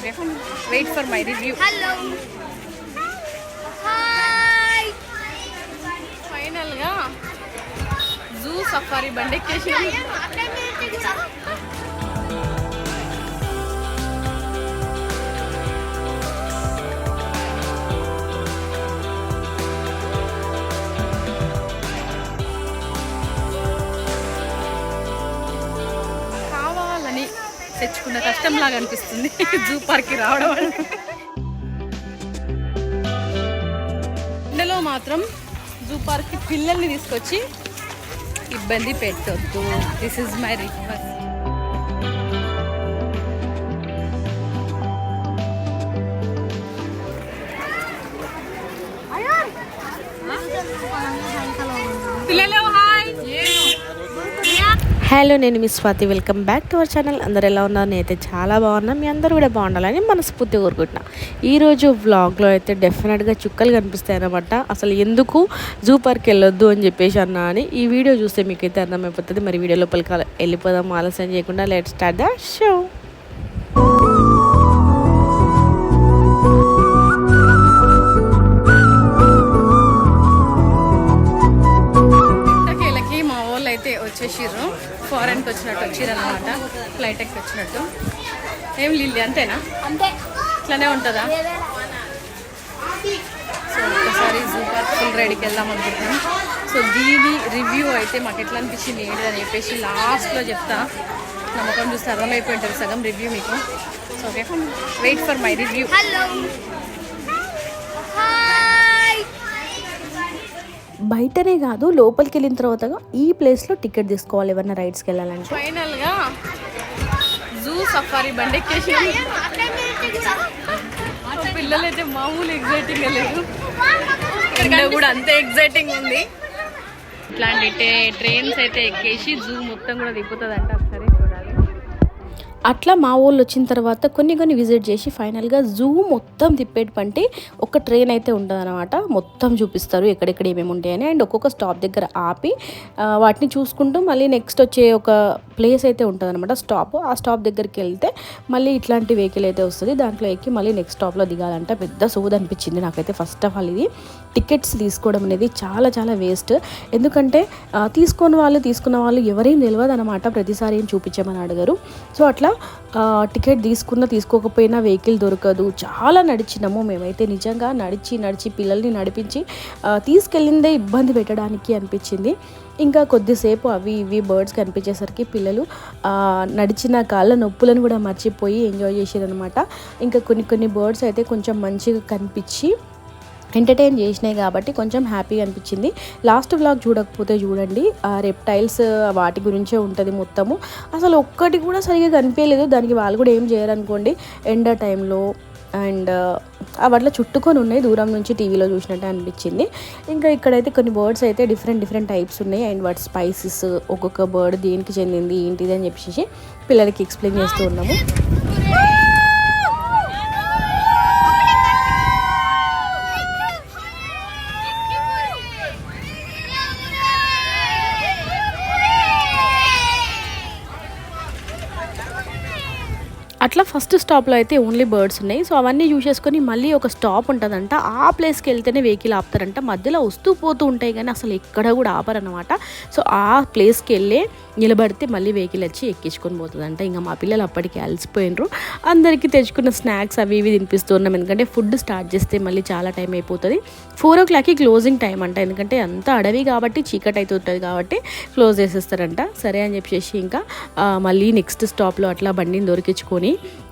Okay wait for my review hello hi ఫైనల్గా zoo safari బండి ఎక్కేసి తెచ్చుకున్న కష్టంలాగా అనిపిస్తుంది. జూ పార్క్కి రావడం ఎండలో మాత్రం జూ పార్క్కి పిల్లల్ని తీసుకొచ్చి ఇబ్బంది పెట్టొద్దు. దిస్ ఇస్ మై రిక్వెస్ట్ పిల్లలు హలో నేను మీ Swathi. Welcome back to our channel. అందరు ఎలా ఉన్నారు? నేనైతే చాలా బాగున్నా. మీ అందరూ కూడా బాగుండాలని మనస్ఫూర్తి కోరుకుంటున్నా. ఈరోజు వ్లాగ్లో అయితే డెఫినెట్గా చుక్కలు కనిపిస్తాయి అనమాట అసలు ఎందుకు జూ పార్క్ వెళ్ళొద్దు అని చెప్పేసి అన్నా అని ఈ వీడియో చూస్తే మీకైతే అర్థమైపోతుంది. మరి వీడియో లోపలికి వెళ్ళిపోదాం ఆలస్యం చేయకుండా. లెట్ స్టార్ట్ ద షో మా వాళ్ళు అయితే వచ్చేసిర్రు. ఫారెన్కి వచ్చినట్టు వచ్చిర్రు అనమాట ఫ్లైట్ ఎక్కి వచ్చినట్టు. ఏం లిల్లీ అంతేనా? అంతే. ఇట్లానే ఉంటుందా? సో ఒకసారి జూ పార్క్ ఫుల్ రైడ్కి వెళ్దాం అనుకుంటున్నాం. సో దీని రివ్యూ అయితే మాకు ఎట్లా అనిపించింది ఏంటి అని చెప్పేసి లాస్ట్లో చెప్తా. నా ముఖం చూస్తే అర్థమైపోయి ఉంటుంది సగం రివ్యూ మీకు. So okay wait for my review hello hi బయటనే కాదు లోపలికి వెళ్ళిన తర్వాత ఈ ప్లేస్లో టికెట్ తీసుకోవాలి ఎవరైనా రైడ్స్కి వెళ్ళాలంటే. ఫైనల్గా జూ సఫారీ బండి ఎక్కేసి. పిల్లలు అయితే మామూలు ఎగ్జైటింగ్ లేదు. ఎండ కూడా అంతే ఎగ్జైటింగ్ ఉంది. ఇట్లాంటి ట్రైన్స్ అయితే ఎక్కేసి జూ మొత్తం కూడా తిప్పుతుంది అంట అట్లా మా వాళ్ళు వచ్చిన తర్వాత కొన్ని కొన్ని విజిట్ చేసి ఫైనల్గా జూ మొత్తం తిప్పేటంటే ఒక ట్రైన్ అయితే ఉంటుందన్నమాట మొత్తం చూపిస్తారు ఎక్కడెక్కడ ఏమేమి ఉంటాయని అండ్ ఒక్కొక్క స్టాప్ దగ్గర ఆపి వాటిని చూసుకుంటూ మళ్ళీ నెక్స్ట్ వచ్చే ఒక ప్లేస్ అయితే ఉంటుందన్నమాట స్టాప్. ఆ స్టాప్ దగ్గరికి వెళ్తే మళ్ళీ ఇట్లాంటి వెహికల్ అయితే వస్తుంది. దాంట్లో ఎక్కి మళ్ళీ నెక్స్ట్ స్టాప్లో దిగాలంటే. పెద్ద సోది అనిపించింది నాకైతే ఫస్ట్ ఆఫ్ ఆల్ ఇది. టికెట్స్ తీసుకోవడం అనేది చాలా చాలా వేస్ట్. ఎందుకంటే ఆ, తీసుకున్న వాళ్ళు తీసుకున్న వాళ్ళు ఎవరేం తెలియదు అనమాట ప్రతిసారి ఏం చూపించమని అడిగారు. సో అట్లా టికెట్ తీసుకున్న తీసుకోకపోయినా వెహికల్ దొరకదు. చాలా నడిచినాము మేమైతే. నిజంగా నడిచి నడిచి పిల్లల్ని నడిపించి తీసుకెళ్ళిందే ఇబ్బంది పెట్టడానికి అనిపించింది. ఇంకా కొద్దిసేపు అవి ఇవి బర్డ్స్ కనిపించేసరికి పిల్లలు నడిచిన కాళ్ళ నొప్పులను కూడా మర్చిపోయి ఎంజాయ్ చేసేదనమాట ఇంకా కొన్ని కొన్ని బర్డ్స్ అయితే కొంచెం మంచిగా కనిపించి ఎంటర్టైన్ చేసినాయి కాబట్టి కొంచెం హ్యాపీగా అనిపించింది. లాస్ట్ వ్లాగ్ చూడకపోతే చూడండి ఆ రెప్టైల్స్ వాటి గురించే ఉంటుంది మొత్తము. అసలు ఒక్కటి కూడా సరిగా కనిపించలేదు. దానికి వాళ్ళు కూడా ఏం చేయరు అనుకోండి. ఎండ టైంలో అండ్ అవట్లా చుట్టుకొని ఉన్నాయి. దూరం నుంచి టీవీలో చూసినట్టు అనిపించింది. ఇంకా ఇక్కడైతే కొన్ని బర్డ్స్ అయితే డిఫరెంట్ డిఫరెంట్ టైప్స్ ఉన్నాయి. అండ్ వాటి స్పైసెస్ ఒక్కొక్క బర్డ్ దేనికి చెందింది ఏంటిది అని చెప్పేసి పిల్లలకి ఎక్స్ప్లెయిన్ చేస్తూ ఉన్నాము. అట్లా ఫస్ట్ స్టాప్లో అయితే ఓన్లీ బర్డ్స్ ఉన్నాయి. సో అవన్నీ చూసేసుకొని మళ్ళీ ఒక స్టాప్ ఉంటుందంట. ఆ ప్లేస్కి వెళ్తేనే వెహికల్ ఆపుతారంట. మధ్యలో వస్తూ పోతూ ఉంటాయి కానీ అసలు ఎక్కడ కూడా ఆపరనమాట సో ఆ ప్లేస్కి వెళ్ళే నిలబడితే మళ్ళీ వెహికల్ వచ్చి ఎక్కించుకొని పోతుందంట. ఇంకా మా పిల్లలు అప్పటికి అలసిపోయినరు. అందరికీ తెచ్చుకున్న స్నాక్స్ అవి ఇవి తినిపిస్తూ ఉన్నాం. ఎందుకంటే ఫుడ్ స్టార్ట్ చేస్తే మళ్ళీ చాలా టైం అయిపోతుంది. ఫోర్ ఓ క్లాక్కి క్లోజింగ్ టైం అంట. ఎందుకంటే అంత అడవి కాబట్టి చీకటి అవుతుంటుంది కాబట్టి క్లోజ్ చేసేస్తారంట. సరే అని చెప్పేసి ఇంకా మళ్ళీ నెక్స్ట్ స్టాప్లో అట్లా బండిని దొరికించుకొని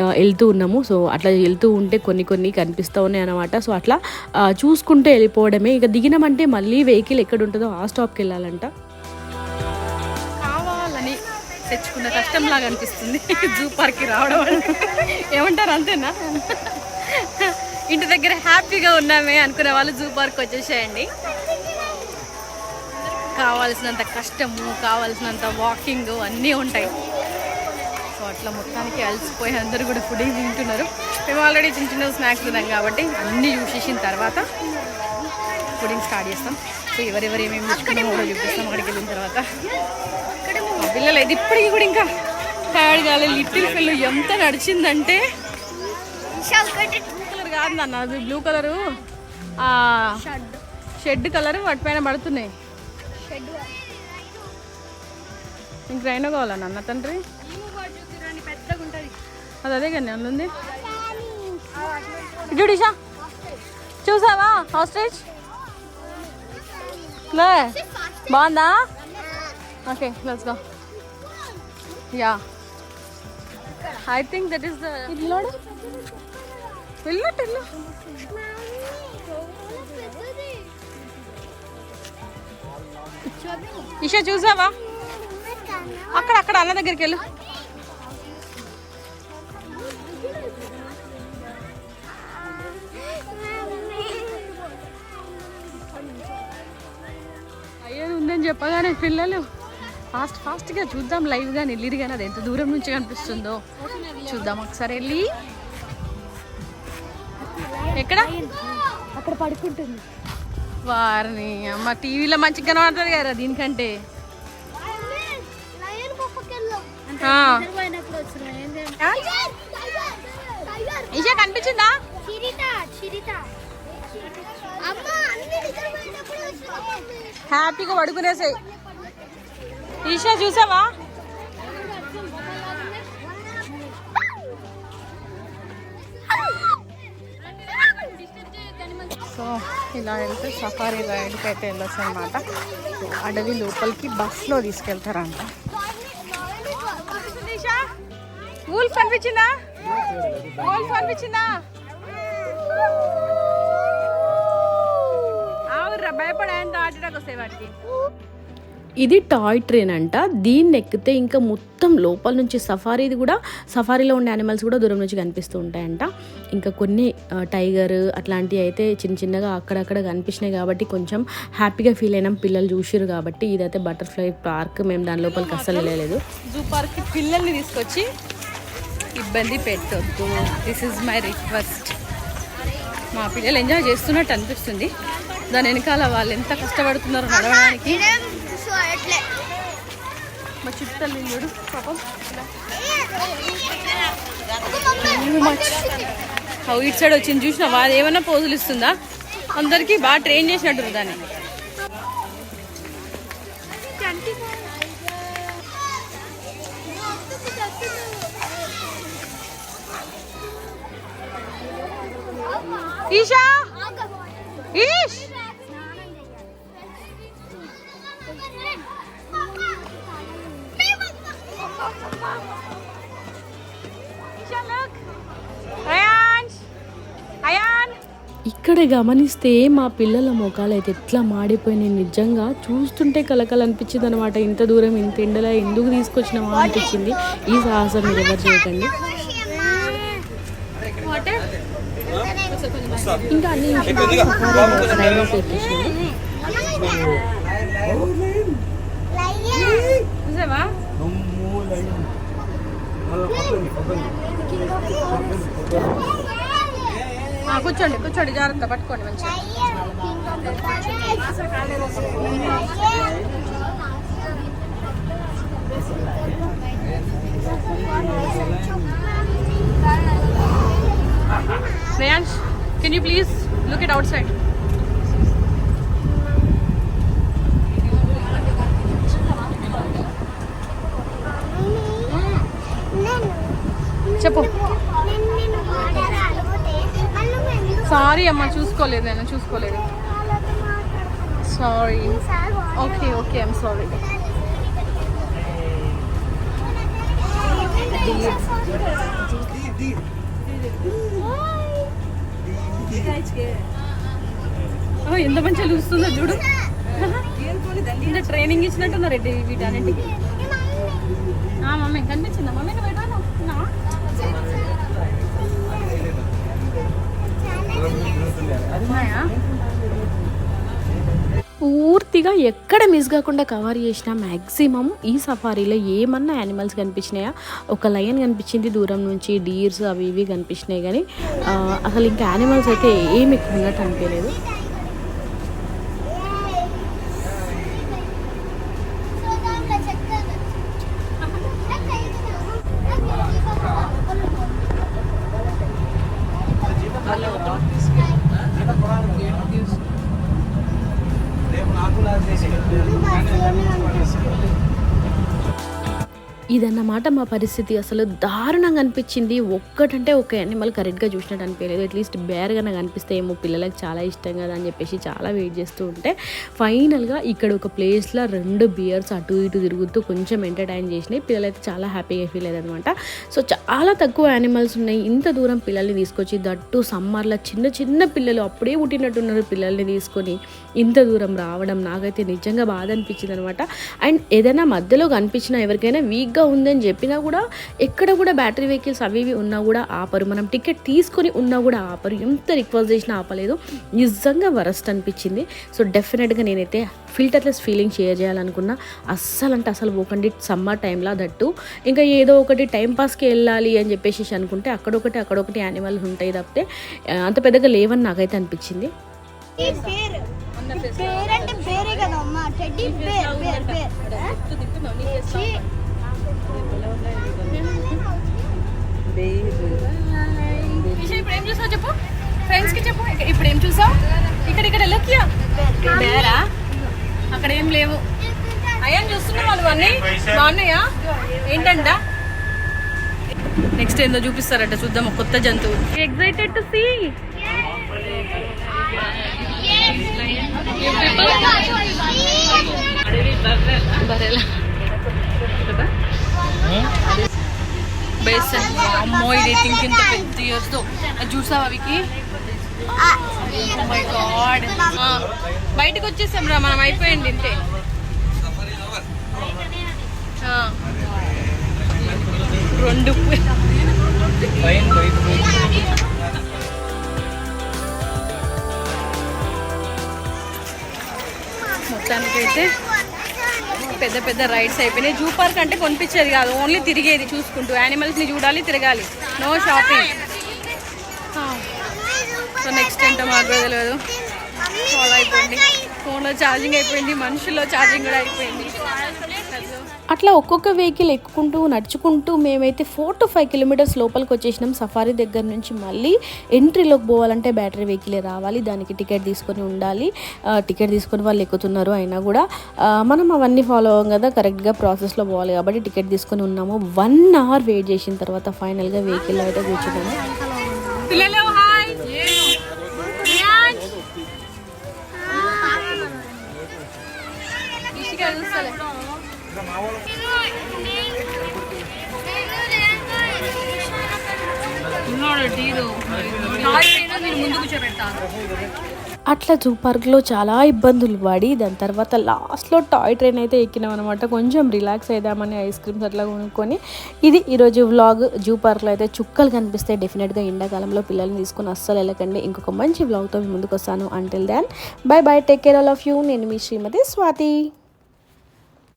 ఆ, వెళ్తూ ఉన్నాము. సో అట్లా వెళ్తూ ఉంటే కొన్ని కొన్ని కనిపిస్తూ ఉన్నాయి అనమాట సో అట్లా చూసుకుంటే వెళ్ళిపోవడమే. ఇక దిగినామంటే మళ్ళీ వెహికల్ ఎక్కడ ఉంటుందో ఆ స్టాప్కి వెళ్ళాలంట. కావాలని తెచ్చుకున్న కష్టంలాగా అనిపిస్తుంది. జూ పార్క్కి రావడం ఏమంటారు? అంతేనా? ఇంటి దగ్గర హ్యాపీగా ఉన్నామే అనుకునే వాళ్ళు జూ పార్క్ వచ్చేసేయండి. కావాల్సినంత కష్టము కావాల్సినంత వాకింగ్ అన్నీ ఉంటాయి. సో అట్లా మొత్తానికి అలసిపోయి అందరూ కూడా ఫుడింగ్ తింటున్నారు. మేము ఆల్రెడీ చిన్న చిన్న స్నాక్స్ తిన్నాం కాబట్టి అన్నీ చూసేసిన తర్వాత ఫుడింగ్ స్టార్ట్ చేస్తాం. సో ఎవరెవరు ఏమేమి తెచ్చుకున్నామో కూడా చూపిస్తాం. అక్కడికి వెళ్ళిన తర్వాత. పిల్లలు అయితే ఇప్పటికీ కూడా ఇంకా టైర్డ్ కాలేదు లిటిల్ పిల్లలు ఎంత నడిచిందంటే బ్లూ కలర్ కాదు నాన్న అది బ్లూ కలరు షెడ్ కలర్ వాటి పైన పడుతున్నాయి. ఇంక రైనో కావాలా నాన్న తండ్రి? అది అదే కానీ అందుంది జుడిషా చూసావా? హాస్టేజ్ లే బాగుందా? Okay let's go ya I think that is the ఇల్లోడు వెళ్ళట్టు ఇల్లు. ఇషా చూసావా? అక్కడ అక్కడ అన్న దగ్గరికి వెళ్ళు. చెప్పగానే పిల్లలు ఫాస్ట్ ఫాస్ట్గా చూద్దాం లైవ్గా వెళ్ళిరు కానీ అది ఎంత దూరం నుంచి కనిపిస్తుందో. చూద్దాం ఒకసారి వెళ్ళి. ఎక్కడ? అక్కడ పడుకుంటుంది. వారిని అమ్మ టీవీలో మంచిగా కనబడుతుంది కదా దీనికంటే. ఈషా కనిపించిందా? హ్యాపీగా పడుకునేసాయి ఈషా చూసావా? సో ఇలా వెళ్తే సఫారీ రైడ్కి అయితే వెళ్ళొచ్చు అనమాట అడవి లోపలికి బస్లో తీసుకెళ్తారంట. ఊల్ఫ్ కనిపించిందా ఊల్ఫ్ కనిపించిందా వస్తాయి వాటికి? ఇది టాయ్ ట్రైన్ అంట. దీన్ని ఎక్కితే ఇంకా మొత్తం లోపల నుంచి సఫారీది కూడా సఫారీలో ఉండే యానిమల్స్ కూడా దూరం నుంచి కనిపిస్తూ ఉంటాయంట. ఇంకా కొన్ని టైగర్ అట్లాంటివి అయితే చిన్న చిన్నగా అక్కడక్కడ కనిపించినాయి కాబట్టి కొంచెం హ్యాపీగా ఫీల్ అయినాం. పిల్లలు చూసిరు కాబట్టి ఇదైతే బటర్ఫ్లై పార్క్ మేము దాని లోపలికి అస్సలు వెళ్ళలేదు. జూ పార్క్కి పిల్లల్ని తీసుకొచ్చి ఇబ్బంది పెట్టొద్దు. దిస్ ఇస్ మై రిక్వెస్ట్ మా పిల్లలు ఎంజాయ్ చేస్తున్నట్టు అనిపిస్తుంది. దాని వెనకాల వాళ్ళు ఎంత కష్టపడుతున్నారు నడవడానికి. మా చుట్టాలు చూడు పాపం. హౌ సైడ్ వచ్చింది చూసిన వాళ్ళు ఏమైనా పోజులు ఇస్తుందా? అందరికీ బాగా ట్రైన్ చేసినట్టు దాన్ని. ఈషా! ఈష్! ఇక్కడ గమనిస్తే మా పిల్లల ముఖాలు అయితే ఎట్లా మాడిపోయినాయి నిజంగా. చూస్తుంటే కలకలు అనిపించింది అనమాట ఇంత దూరం ఇంత ఎండలో ఎందుకు తీసుకొచ్చినామా అనిపించింది. ఈ సాహసం మీరు ఎవరు చేయకండి. ఇంకా అన్ని రైల్వేస్ కూర్చోండి కూర్చోండి జాగ్రత్త పట్టుకోండి మంచిగా Shreyansh can you please look it out చెప్పు సారీ అమ్మ చూసుకోలేదు నేను చూసుకోలేదు sorry okay okay I'm sorry ఎంత మంచిగా చూస్తుందో చూడు ఇంత ట్రైనింగ్ ఇచ్చినట్టున్నారు రెడ్డి వీటన్నిటికి ఆ, మమ్మీ కనిపించిందా మమ్మీ నువ్వు పూర్తిగా ఎక్కడ మిస్ కాకుండా కవర్ చేసిన మ్యాక్సిమం ఈ సఫారీలో ఏమన్నా యానిమల్స్ కనిపించినాయా? ఒక లయన్ కనిపించింది దూరం నుంచి డీర్స్ అవి ఇవి కనిపించినాయి కానీ అసలు ఇంకా యానిమల్స్ అయితే ఏమి ఎక్కువ ఉన్నట్టు అనిపించలేదు. Thank you. ఇదన్నమాట మా పరిస్థితి. అసలు దారుణంగా అనిపించింది. ఒక్కటంటే ఒక యానిమల్ కరెక్ట్గా చూసినట్టు అనిపించలేదు. అట్లీస్ట్ బేర్గా నాకు అనిపిస్తే ఏమో పిల్లలకి చాలా ఇష్టం కదా అని చెప్పేసి చాలా వెయిట్ చేస్తూ ఉంటే ఫైనల్గా ఇక్కడ ఒక ప్లేస్లో రెండు బియర్స్ అటు ఇటు తిరుగుతూ కొంచెం ఎంటర్టైన్ చేసినాయి. పిల్లలైతే చాలా హ్యాపీగా ఫీల్ అయ్యారనమాట సో చాలా తక్కువ యానిమల్స్ ఉన్నాయి. ఇంత దూరం పిల్లల్ని తీసుకొచ్చి దట్టు సమ్మర్లో చిన్న చిన్న పిల్లలు అప్పుడే పుట్టినట్టున్నారు పిల్లల్ని తీసుకొని ఇంత దూరం రావడం నాకైతే నిజంగా బాధ అనిపించింది అనమాట అండ్ ఏదైనా మధ్యలో కనిపించినా ఎవరికైనా వీక్గా ఉందని చెప్పినా కూడా ఎక్కడ కూడా బ్యాటరీ వెహికల్స్ అవి ఇవి ఉన్నా కూడా ఆపరు. మనం టికెట్ తీసుకొని ఉన్నా కూడా ఆపరు. ఎంత రిక్వెస్ట్ చేసినా ఆపలేదు. నిజంగా వరస్ట్ అనిపించింది. సో డెఫినెట్గా నేనైతే ఫిల్టర్లెస్ ఫీలింగ్ షేర్ చేయాలనుకున్నా. అస్సలు అంటే అసలు పోకండి సమ్మర్ టైంలో దట్టు. ఇంకా ఏదో ఒకటి టైం పాస్కి వెళ్ళాలి అని చెప్పేసి అనుకుంటే అక్కడొకటి అక్కడొకటి యానిమల్స్ ఉంటాయి తప్పితే అంత పెద్దగా లేవని నాకైతే అనిపించింది. పేరు పేరంటే పేరే కదా అమ్మ. టెడ్డీ ఇప్పుడు ఏం చూసావు చెప్పు? ఫ్రెండ్స్కి చెప్పు. ఇప్పుడు ఏం చూసావు? ఇక్కడ ఇక్కడ లెక్కియా బేరా అక్కడ ఏం లేవు. అయ్యా చూస్తున్నావు వాళ్ళు అన్నీ. బాగున్నాయా? ఏంటంట? నెక్స్ట్ ఏందో చూపిస్తారట చూద్దాం ఒక కొత్త జంతువు. ఎక్సైటెడ్ టు సీ బరేలా బేసన్ అమ్మో ఇది థింక్ ఇంత పెద్ద ఇయర్స్తో అది చూసావా అవికి oh బయటకు వచ్చేసాం రా మనం అయిపోయింది ఇంతే. ఆ. రెండు మొత్తానికైతే పెద్ద పెద్ద రైడ్స్ అయిపోయినాయి. జూ పార్క్ అంటే కొనిపించేది కాదు. ఓన్లీ తిరిగేది చూసుకుంటూ. యానిమల్స్ని చూడాలి తిరగాలి. నో షాపింగ్ సో నెక్స్ట్ ఏంటో మాకు తెలియదు. ఫాలో అయిపోయింది ఫోన్లో ఛార్జింగ్ అయిపోయింది మనుషుల్లో ఛార్జింగ్ కూడా అయిపోయింది. అట్లా ఒక్కొక్క వెహికల్ ఎక్కుకుంటూ నడుచుకుంటూ మేమైతే ఫోర్ టు ఫైవ్ కిలోమీటర్స్ లోపలికి వచ్చేసినాం. సఫారీ దగ్గర నుంచి మళ్ళీ ఎంట్రీలోకి పోవాలంటే బ్యాటరీ వెహికలే రావాలి. దానికి టికెట్ తీసుకొని ఉండాలి. టికెట్ తీసుకొని వాళ్ళు ఎక్కుతున్నారు అయినా కూడా. మనం అవన్నీ ఫాలో అవ్వం కదా కరెక్ట్గా ప్రాసెస్లో పోవాలి కాబట్టి టికెట్ తీసుకొని ఉన్నాము. వన్ అవర్ వెయిట్ చేసిన తర్వాత ఫైనల్గా వెహికల్లో అయితే కూర్చున్నాము. ముందు కూర్చోబెడతాను. అట్లా జూ పార్క్లో చాలా ఇబ్బందులు పడి దాని తర్వాత లాస్ట్లో టాయ్ ట్రైన్ అయితే ఎక్కినాం అనమాట కొంచెం రిలాక్స్ అయిదామని ఐస్ క్రీమ్స్ అట్లా కొనుక్కొని ఇది ఈరోజు వ్లాగ్. జూ పార్క్లో అయితే చుక్కలు కనిపిస్తాయి. డెఫినెట్గా ఎండాకాలంలో పిల్లల్ని తీసుకొని అస్సలు వెళ్ళకండి. ఇంకొక మంచి వ్లాగ్తో మీ ముందుకు వస్తాను until then bye bye take care all of you నేను మీ శ్రీమతి స్వాతి.